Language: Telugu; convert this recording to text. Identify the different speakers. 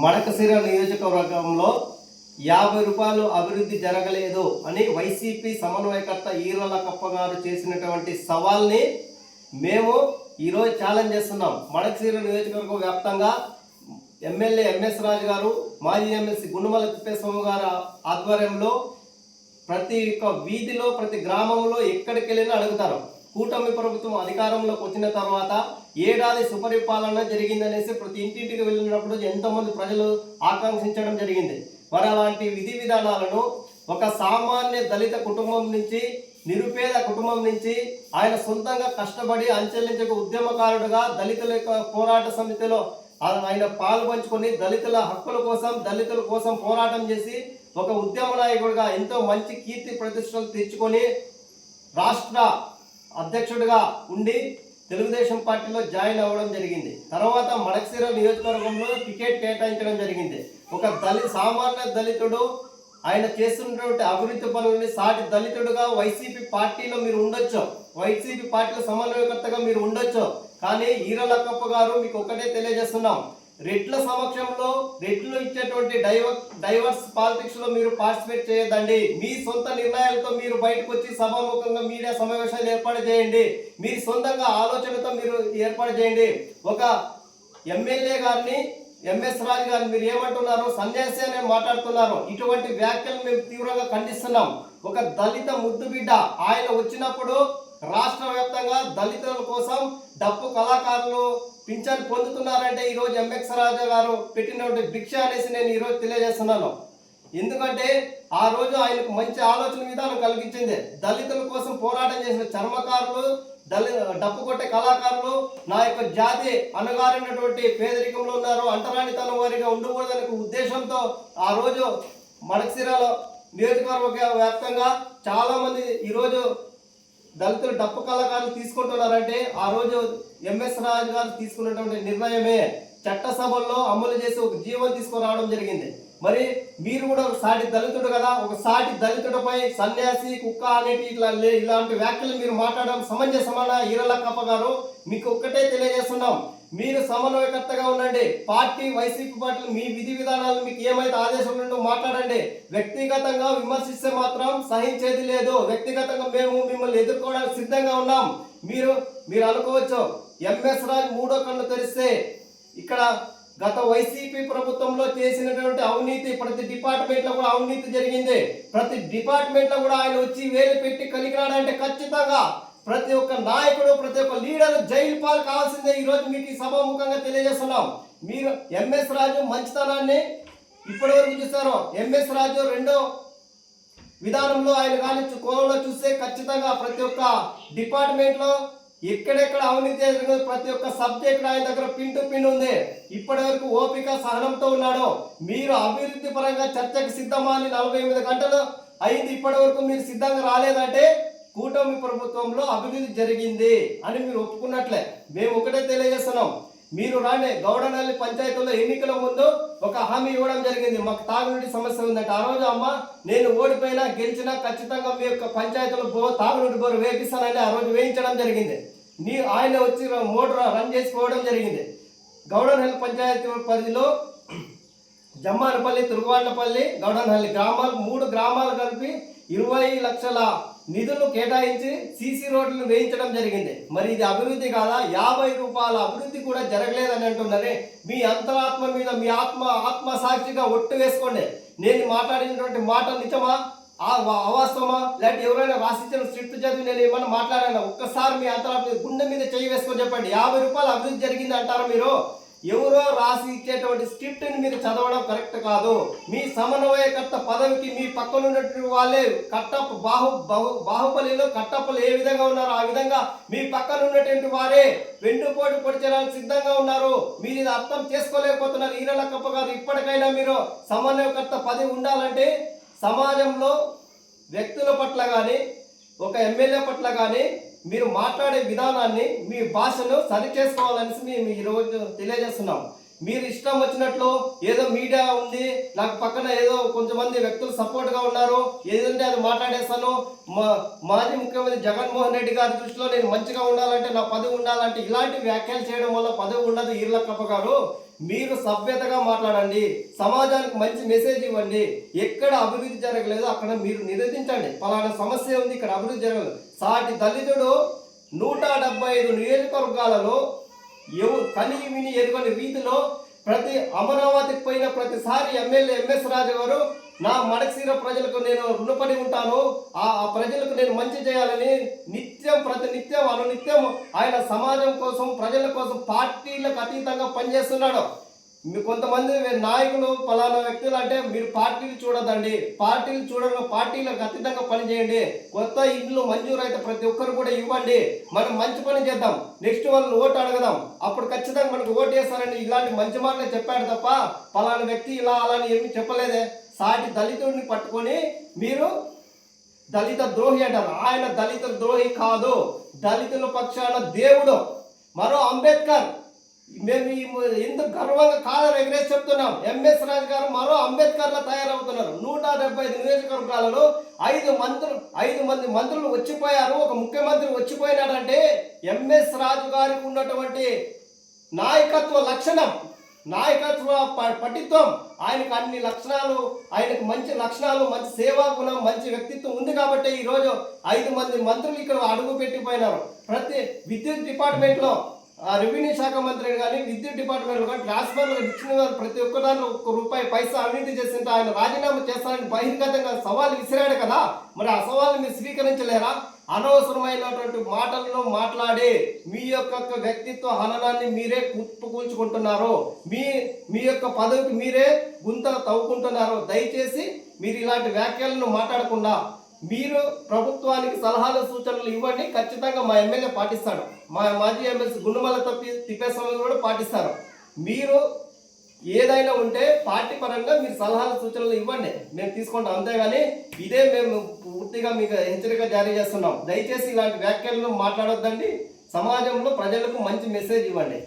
Speaker 1: మడకసిర నియోజకవర్గంలో యాభై రూపాయలు అభివృద్ధి జరగలేదు అని వైసీపీ సమన్వయకర్త ఈరల కప్ప గారు చేసినటువంటి సవాల్ని మేము ఈరోజు ఛాలెంజ్ చేస్తున్నాం. మడకసిర నియోజకవర్గం వ్యాప్తంగా ఎమ్మెల్యే ఎంఎస్ రాజు గారు మాజీ ఎమ్మెల్సీ గుండుమల తిప్పేస్వామి గారు ఆధ్వర్యంలో ప్రతి ఒక్క వీధిలో ప్రతి గ్రామంలో ఎక్కడికి వెళ్ళినా అడుగుతారు. కూటమి ప్రభుత్వం అధికారంలోకి వచ్చిన తర్వాత ఏడాది సుపరిపాలన జరిగిందనేసి ప్రతి ఇంటింటికి వెళ్ళినప్పుడు ఎంతోమంది ప్రజలు ఆకాంక్షించడం జరిగింది. మరి అలాంటి విధి విధానాలను ఒక సామాన్య దళిత కుటుంబం నుంచి నిరుపేద కుటుంబం నుంచి ఆయన సొంతంగా కష్టపడి అంచెల్లించక ఉద్యమకారుడుగా దళితుల యొక్క పోరాట సమితిలో ఆయన పాలు పంచుకొని దళితుల హక్కుల కోసం దళితుల కోసం పోరాటం చేసి ఒక ఉద్యమ నాయకుడిగా ఎంతో మంచి కీర్తి ప్రతిష్టలు తెచ్చుకొని రాష్ట్ర అధ్యక్షుడిగా ఉండి తెలుగుదేశం పార్టీలో జాయిన్ అవ్వడం జరిగింది. తర్వాత మడకశిర నియోజకవర్గంలో టికెట్ కేటాయించడం జరిగింది. ఒక దళిత సామాన్య దళితుడు ఆయన చేస్తున్నటువంటి అభివృద్ధి పనులని సాటి దళితుడుగా వైసీపీ పార్టీలో మీరు ఉండొచ్చు. వైసీపీ పార్టీలో సమన్వయకర్తగా మీరు ఉండొచ్చు. కానీ ఈరలక్కప్ప గారు మీకు ఒకటే తెలియజేస్తున్నాం. రెడ్ల సమక్షంలో రెడ్లు ఇచ్చేటువంటి డైవర్ డైవర్స్ పాలిటిక్స్లో మీరు పార్టిసిపేట్ చేయొద్దండి. మీ సొంత నిర్ణయాలతో మీరు బయటకు వచ్చి సభాముఖంగా మీడియా సమావేశాలు ఏర్పాటు చేయండి. మీ సొంతంగా ఆలోచనతో మీరు ఏర్పాటు చేయండి. ఒక ఎమ్మెల్యే గారిని ఎంఎస్ రాజు గారిని మీరు ఏమంటున్నారు సన్యాసి అనే మాట్లాడుతున్నారు ఇటువంటి వ్యాఖ్యలు మేము తీవ్రంగా ఖండిస్తున్నాం. ఒక దళిత ముద్దు బిడ్డ ఆయన వచ్చినప్పుడు రాష్ట్ర వ్యాప్తంగా దళితుల కోసం డప్పు కళాకారులు పింఛన్ పొందుతున్నారంటే ఈరోజు ఎంఎక్స్ రాజా గారు పెట్టినటువంటి భిక్ష అనేసి నేను ఈరోజు తెలియజేస్తున్నాను. ఎందుకంటే ఆ రోజు ఆయనకు మంచి ఆలోచన విధానం కలిగించింది. దళితుల కోసం పోరాటం చేసిన చర్మకారులు దళి డప్పు కొట్టే కళాకారులు నా యొక్క జాతి అణగారినటువంటి పేదరికంలో ఉన్నారు అంటరానితనం వారిగా ఉండకూడదనే ఉద్దేశంతో ఆ రోజు మడకసిరాలో నియోజకవర్గ వ్యాప్తంగా చాలామంది ఈరోజు దళితులు డప్పు కళాకారులు తీసుకుంటున్నారంటే ఆ రోజు ఎంఎస్ రాజు గారు తీసుకున్నటువంటి నిర్ణయమే చట్టసభల్లో అమలు చేసి ఒక జీవం తీసుకురావడం జరిగింది. మరి మీరు కూడా ఒక సాటి దళితుడు కదా ఒక సాటి దళితుడిపై సన్యాసి కుక్క అనేటి ఇట్లా లే- ఇలాంటి వ్యాఖ్యలు మీరు మాట్లాడడం సమంజసమాన? కప్ప గారు మీకు ఒక్కటే తెలియజేస్తున్నాం. మీరు సమన్వయకర్తగా ఉండండి. పార్టీ వైసీపీ పార్టీలు మీ విధి విధానాలు మీకు ఏమైతే ఆదేశం ఉందో మాట్లాడండి. వ్యక్తిగతంగా విమర్శిస్తే మాత్రం సహించేది లేదు. వ్యక్తిగతంగా మేము మిమ్మల్ని ఎదుర్కోవడానికి సిద్ధంగా ఉన్నాం. మీరు మీరు అనుకోవచ్చు ఎంఎస్ రాజు మూడో కన్ను తెరిస్తే ఇక్కడ గత వైసీపీ ప్రభుత్వంలో చేసినటువంటి అవినీతి ప్రతి డిపార్ట్మెంట్లో కూడా అవినీతి జరిగింది. ప్రతి డిపార్ట్మెంట్లో కూడా ఆయన వచ్చి వేలు పెట్టి కలిగినాడంటే ఖచ్చితంగా ప్రతి ఒక్క నాయకుడు ప్రతి ఒక్క లీడర్ జైలు పాలు కావాల్సిందే ఈరోజు మీకు ఈ సభాముఖంగా తెలియజేస్తున్నాం. మీరు ఎంఎస్ రాజు మంచితనాన్ని ఇప్పటి వరకు చూస్తారు ఎంఎస్ రాజు రెండో విధానంలో ఆయన కానీ కోణంలో చూస్తే ఖచ్చితంగా ప్రతి ఒక్క డిపార్ట్మెంట్లో ఎక్కడెక్కడ అవినీతి జరిగిందో ప్రతి ఒక్క సబ్జెక్ట్ ఆయన దగ్గర పిన్ టు పిన్ ఉంది. ఇప్పటి వరకు ఓపిక సహనంతో ఉన్నాడు. మీరు అభివృద్ధి పరంగా చర్చకు సిద్ధమా అని నలభై ఎనిమిది గంటలు అయింది. ఇప్పటి వరకు మీరు సిద్ధంగా రాలేదంటే కూటమి ప్రభుత్వంలో అభివృద్ధి జరిగింది అని మీరు ఒప్పుకున్నట్లే. మేము ఒకటే తెలియజేస్తున్నాం. మీరు రానే గౌడనల్లి పంచాయతీలో ఎన్నికల ముందు ఒక హామీ ఇవ్వడం జరిగింది. మాకు తాగునీటి సమస్య ఉందంటే. ఆ రోజు అమ్మ నేను ఓడిపోయినా గెలిచినా ఖచ్చితంగా మీ యొక్క పంచాయతీలో బో తాగునీటి బోరు వేపిస్తానని ఆ రోజు వేయించడం జరిగింది. నీ ఆయన వచ్చి మోటార్ రన్ చేసుకోవడం జరిగింది. గౌడనహల్లి పంచాయతీ పరిధిలో జమ్మానపల్లి తిరుగువాళ్ళపల్లి గౌడనహల్లి గ్రామాలు మూడు గ్రామాలు కలిపి ఇరవై లక్షల నిధులు కేటాయించి సీసీ రోడ్లను వేయించడం జరిగింది. మరి ఇది అభివృద్ధి కాదా? యాభై రూపాయల అభివృద్ధి కూడా జరగలేదని అంటున్నారే మీ అంతరాత్మ మీద మీ ఆత్మ ఆత్మ సాక్షిగా ఒట్టు వేసుకోండి. నేను మాట్లాడినటువంటి మాట నిజమా? అవాస్తవమా? లేకపోతే ఎవరైనా రాసిచ్చిన స్క్రిప్ట్ చదివి నేను ఏమన్నా మాట్లాడాను? ఒక్కసారి మీ అంతరాత్మ గుండె మీద చేయి వేసుకొని చెప్పండి. యాభై రూపాయలు అభివృద్ధి జరిగింది అంటారా మీరు? ఎవరో రాసి ఇచ్చేటువంటి స్క్రిప్ట్ని మీరు చదవడం కరెక్ట్ కాదు. మీ సమన్వయకర్త పదవికి మీ పక్కన ఉన్నటువంటి వాళ్ళే కట్టప్ప బాహు బాహు బాహుబలిలో కట్టప్పలు ఏ విధంగా ఉన్నారో ఆ విధంగా మీ పక్కన ఉన్నటువంటి వారే వెండుపోటు పొడిచడానికి సిద్ధంగా ఉన్నారు. మీరు ఇది అర్థం చేసుకోలేకపోతున్నారు. ఈరలక్కప్ప గారు ఇప్పటికైనా మీరు సమన్వయకర్త పదవి ఉండాలంటే సమాజంలో వ్యక్తుల పట్ల కానీ ఒక ఎమ్మెల్యే పట్ల కానీ మీరు మాట్లాడే విధానాన్ని మీ భాషను సరి చేసుకోవాలని మేము ఈరోజు తెలియజేస్తున్నాం. మీరు ఇష్టం వచ్చినట్లు ఏదో మీడియా ఉంది నాకు పక్కన ఏదో కొంతమంది వ్యక్తులు సపోర్ట్గా ఉన్నారు ఏదంటే అది మాట్లాడేస్తాను. మా మాజీ ముఖ్యమంత్రి జగన్మోహన్ రెడ్డి గారి దృష్టిలో నేను మంచిగా ఉండాలంటే నా పదవి ఉండాలంటే ఇలాంటి వ్యాఖ్యలు చేయడం వల్ల పదవి ఉండదు. ఈర్లక్కప్ప గారు మీరు సభ్యతగా మాట్లాడండి సమాజానికి మంచి మెసేజ్ ఇవ్వండి. ఎక్కడ అభివృద్ధి జరగలేదు అక్కడ మీరు నిరోధించండి. పలానా సమస్య ఉంది ఇక్కడ అభివృద్ధి జరగలేదు. సాటి దళితుడు నూట డెబ్బై ఐదు నియోజకవర్గాలలో ఎవు కని విని ఎరుగని రీతిలో ప్రతి అమరావతికి పోయిన ప్రతిసారి ఎమ్మెల్యే ఎంఎస్ రాజు గారు నా మడకసీర ప్రజలకు నేను రుణపడి ఉంటాను. ఆ ఆ ప్రజలకు నేను మంచి చేయాలని నిత్యం ప్రతి నిత్యం అనునిత్యం ఆయన సమాజం కోసం ప్రజల కోసం పార్టీలకు అతీతంగా పనిచేస్తున్నాడు. మీరు కొంతమంది నాయకులు పలానా వ్యక్తులు అంటే మీరు పార్టీలు చూడదండి పార్టీలు చూడడం పార్టీలకు అతీతంగా పనిచేయండి. కొత్త ఇండ్లు మంజూరు అయితే ప్రతి ఒక్కరు కూడా ఇవ్వండి. మనం మంచి పని చేద్దాం. నెక్స్ట్ వాళ్ళని ఓటు అడగదాం. అప్పుడు ఖచ్చితంగా మనకు ఓటు వేస్తారని ఇలాంటి మంచి మాటలు చెప్పాడు తప్ప పలానా వ్యక్తి ఇలా అలా అని ఏమీ చెప్పలేదే. సాటి దళితుడిని పట్టుకొని మీరు దళిత ద్రోహి అంటారు. ఆయన దళిత ద్రోహి కాదు. దళితుల పక్షాన దేవుడు. మరో అంబేద్కర్. మేము ఈ గర్వంగా కాదని ఎగరేసి చెప్తున్నాం. ఎంఎస్ రాజు గారు మరో అంబేద్కర్లా తయారవుతున్నారు. నూట డెబ్బై ఐదు నియోజకవర్గాలలో ఐదు మంత్రులు ఐదు మంది మంత్రులు వచ్చిపోయారు. ఒక ముఖ్యమంత్రి వచ్చిపోయినాడంటే ఎంఎస్ రాజు గారికి ఉన్నటువంటి నాయకత్వ లక్షణం నాయకత్వ ప- పటిత్వం. ఆయనకు అన్ని లక్షణాలు ఆయనకు మంచి లక్షణాలు మంచి సేవా గుణం మంచి వ్యక్తిత్వం ఉంది కాబట్టి ఈరోజు ఐదు మంది మంత్రులు ఇక్కడ అడుగు పెట్టిపోయినారు ప్రతి విద్యుత్ డిపార్ట్మెంట్లో రెవెన్యూ శాఖ మంత్రి కానీ విద్యుత్ డిపార్ట్మెంట్ కానీ ట్రాన్స్ఫర్లు ఇచ్చిన వారు ప్రతి ఒక్క దాంట్లో ఒక్క రూపాయి పైసా అవినీతి చేసింటే ఆయన రాజీనామా చేస్తారని బహిర్గతంగా సవాల్ విసిరాడు కదా. మరి ఆ సవాల్ని మీరు స్వీకరించలేరా? అనవసరమైనటువంటి మాటలను మాట్లాడి మీ యొక్క వ్యక్తిత్వ హననాన్ని మీరే కుప్పకూల్చుకుంటున్నారు మీ మీ యొక్క పదవికి మీరే గుంతలు తవ్వుకుంటున్నారు. దయచేసి మీరు ఇలాంటి వ్యాఖ్యలను మాట్లాడకుండా మీరు ప్రభుత్వానికి సలహాలు సూచనలు ఇవ్వండి. ఖచ్చితంగా మా ఎమ్మెల్యే పాటిస్తాడు. మా మాజీ ఎమ్మెల్సీ గుండుమల తప్పి తిప్పేస్వామి కూడా పాటిస్తారు. మీరు ఏదైనా ఉంటే పార్టీ పరంగా మీరు సలహాలు సూచనలు ఇవ్వండి. మేము తీసుకుంటాం. అంతేగాని ఇదే మేము పూర్తిగా మీకు హెచ్చరిక జారీ చేస్తున్నాం. దయచేసి ఇలాంటి వ్యాఖ్యలను మాట్లాడొద్దండి. సమాజంలో ప్రజలకు మంచి మెసేజ్ ఇవ్వండి.